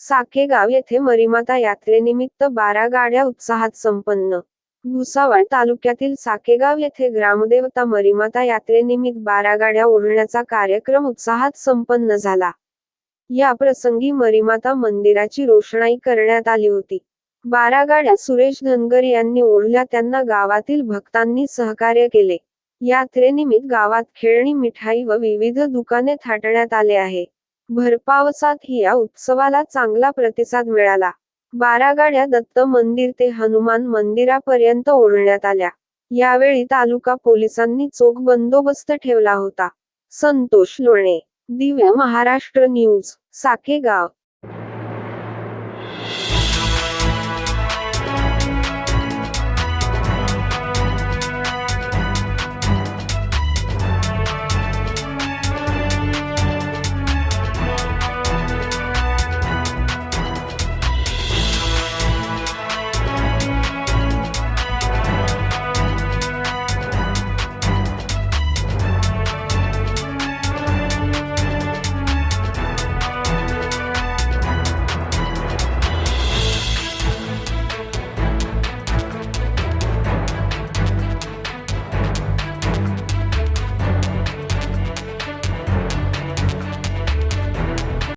साकेगाव येथे मरीमाता यात्रेनिमित्त बारा गाड्या उत्साहात संपन्न. भुसावळ तालुक्यातील साकेगाव येथे ग्रामदेवता मरीमाता यात्रेनिमित्त बारा गाड्या ओढण्याचा कार्यक्रम उत्साहात संपन्न झाला. या प्रसंगी मरीमाता मंदिराची रोषणाई करण्यात आली होती. बारा गाड्या सुरेश धनगर यांनी ओढल्या त्यांना गावातील भक्तांनी सहकार्य केले. यात्रेनिमित्त गावात खेळणी मिठाई व विविध दुकाने थाटण्यात आले आहे. भरपावसातही या उत्सवाला चांगला प्रतिसाद मिळाला. बारा गाड्या दत्त मंदिर ते हनुमान मंदिरापर्यंत ओढण्यात आल्या. यावेळी तालुका पोलिसांनी चोख बंदोबस्त ठेवला होता. संतोष लोणे दिव्य महाराष्ट्र न्यूज साकेगाव.